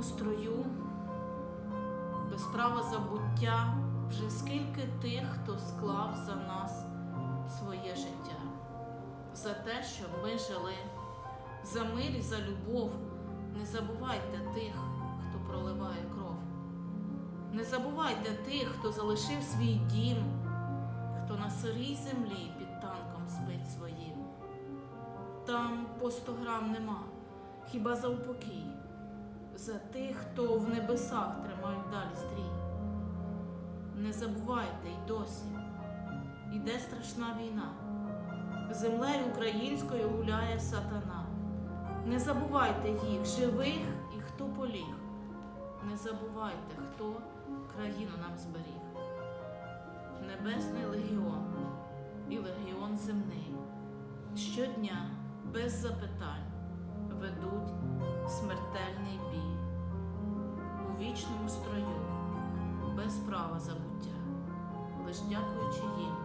вічному строю, без права забуття, вже скільки тих, хто склав за нас своє життя, за те, щоб ми жили, за мир і за любов. Не забувайте тих, хто проливає кров. Не забувайте тих, хто залишив свій дім, хто на сирій землі під танком спить своїм. Там по сто грам нема, хіба за упокій, за тих, хто в небесах тримають далі стрій. Не забувайте й досі, іде страшна війна, землею українською гуляє сатана. Не забувайте їх, живих і хто поліг. Не забувайте, хто країну нам зберіг. Небесний легіон і легіон земний щодня без запитань ведуть вічному строю, без права забуття, лиш дякуючи їм